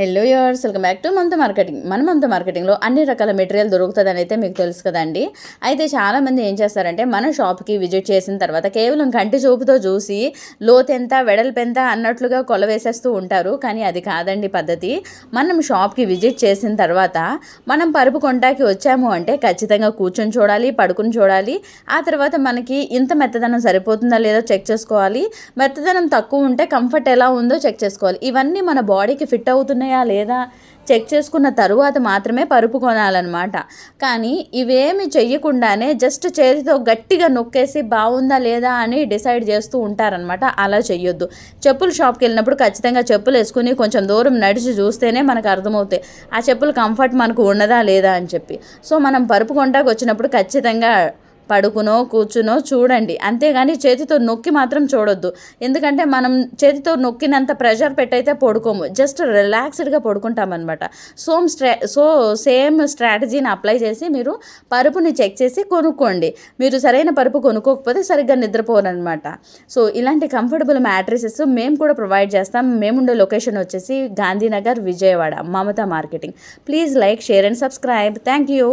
Hello yours welcome back to Mamata marketing మన మమత మార్కెటింగ్లో అన్ని రకాల మెటీరియల్ దొరుకుతుందని అయితే మీకు తెలుసు కదండి. అయితే చాలామంది ఏం చేస్తారంటే మన షాప్కి విజిట్ చేసిన తర్వాత కేవలం కంటి చూపుతో చూసి లోతెంత వెడల్పెంత అన్నట్లుగా కొలవేసేస్తూ ఉంటారు. కానీ అది కాదండి పద్ధతి. మనం షాప్కి విజిట్ చేసిన తర్వాత మనం పరుపు కొంటాకి వచ్చాము అంటే ఖచ్చితంగా కూర్చొని చూడాలి పడుకుని చూడాలి. ఆ తర్వాత మనకి ఇంత మెత్తదనం సరిపోతుందా లేదో చెక్ చేసుకోవాలి. మెత్తదనం తక్కువ ఉంటే కంఫర్ట్ ఎలా ఉందో చెక్ చేసుకోవాలి. ఇవన్నీ మన బాడీకి ఫిట్ అవుతున్నాయి లేదా చెక్ చేసుకున్న తరువాత మాత్రమే పరుపు కొనాలన్నమాట. కానీ ఇవేమి చెయ్యకుండానే జస్ట్ చేతితో గట్టిగా నొక్కేసి బాగుందా లేదా అని డిసైడ్ చేస్తూ ఉంటారనమాట అలా చెయ్యొద్దు. చెప్పులు షాప్కి వెళ్ళినప్పుడు ఖచ్చితంగా చెప్పులు వేసుకుని కొంచెం దూరం నడిచి చూస్తేనే మనకు అర్థమవుతాయి. ఆ చెప్పులు కంఫర్ట్ మనకు ఉన్నదా లేదా అని చెప్పి. సో మనం పరుపు కొంటాకు వచ్చినప్పుడు ఖచ్చితంగా పడుకునో కూర్చునో చూడండి. అంతేగాని చేతితో నొక్కి మాత్రం చూడొద్దు. ఎందుకంటే మనం చేతితో నొక్కినంత ప్రెషర్ పెట్టయితే పడుకోము. జస్ట్ రిలాక్స్డ్గా పడుకుంటామన్నమాట. సోమ్ స్ట్రా సో సేమ్ స్ట్రాటజీని అప్లై చేసి మీరు పరుపుని చెక్ చేసి కొనుక్కోండి. మీరు సరైన పరుపు కొనుక్కోకపోతే సరిగ్గా నిద్రపోరనమాట సో ఇలాంటి కంఫర్టబుల్ మ్యాట్రిసెస్ మేము కూడా ప్రొవైడ్ చేస్తాం. మేముండే లొకేషన్ వచ్చేసి Gandhinagar Vijayawada Mamata marketing. Please like share and subscribe. Thank you.